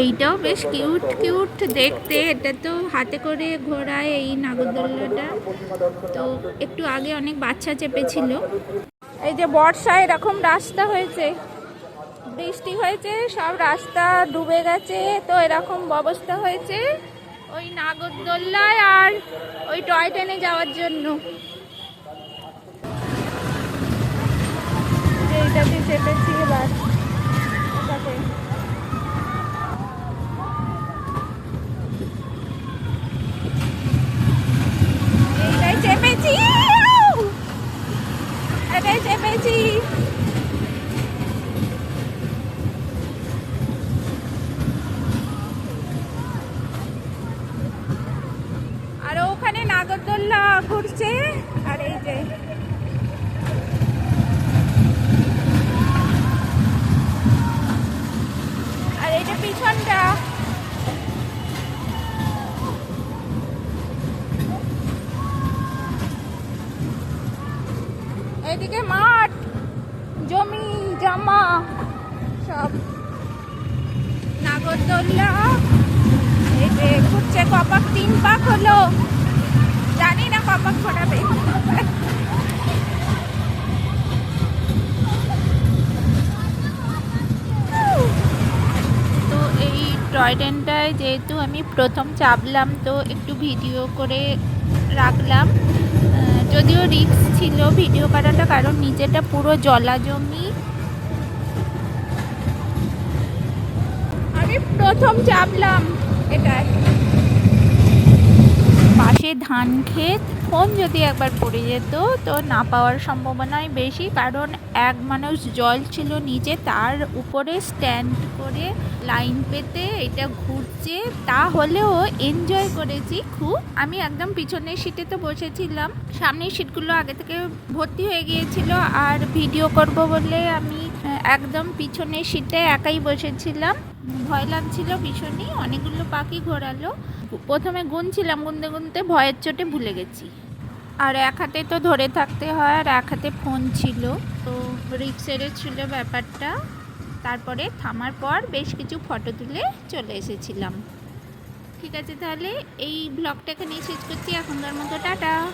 এইটাও বেশ cute cute দেখতে। এটা তো হাতে করে ঘোরায় এই নাগরদোল্লাটা। তো একটু আগে অনেক বাচ্চা চেপেছিল। এই যে বর্ষায় এরকম রাস্তা হয়েছে। বৃষ্টি হয়েছে, সব রাস্তা ডুবে গেছে। তো এরকম অবস্থা হয়েছে ওই নাগরদোল্লায় আর ওই টয় ট্রেনে যাওয়ার জন্য। এইটাতে চেপেছি এবার। এটাই চেপেছি আর ওখানে নাগরদোল্লা ঘুরছে আর এই যে। আর এইটা পিছনটা। এদিকে মাঠ, জমি, জমা, সব। নাগরদোল্লা, এই যে ঘুরছে কপাক, তিন পাক হলো। জানি না কপাক এই টয় ট্রেনটায় যেহেতু আমি প্রথম চাপলাম, তো একটু ভিডিও করে রাখলাম। যদিও রিক্স ছিল ভিডিও করাটা কারণ নিচেটা পুরো জলা জমি আমি প্রথম চাপলাম পাশে ধান ক্ষেত ফোন যদি একবার পড়ে যেত, তো না পাওয়ার সম্ভাবনাই বেশি। কারণ এক মানুষ জল ছিল নিচে তার উপরে স্ট্যান্ড করে লাইন পেতে এটা ঘুরছে, তাহলেও এনজয় করেছি খুব। আমি একদম পিছনের সিটে তো বসেছিলাম। সামনের সিটগুলো আগে থেকে ভর্তি হয়ে গিয়েছিল, আর ভিডিও করব বলে আমি একদম পিছনের সিটে একাই বসেছিলাম। ভয় লাগছিল ভীষণই, অনেকগুলো পাখি ঘোরালো। প্রথমে গুনছিলাম, গুনতে গুনতে ভয়ের চোটে ভুলে গেছি। আর এক হাতে তো ধরে থাকতে হয়, আর এক হাতে ফোন ছিল। তো রিক্সের ছিল ব্যাপারটা। তারপরে থামার পর বেশ কিছু ফটো তুলে চলে এসেছিলাম। ঠিক আছে তাহলে, এই ব্লগটা এখানেই শেষ করছি। এখনকার মতো টাটা।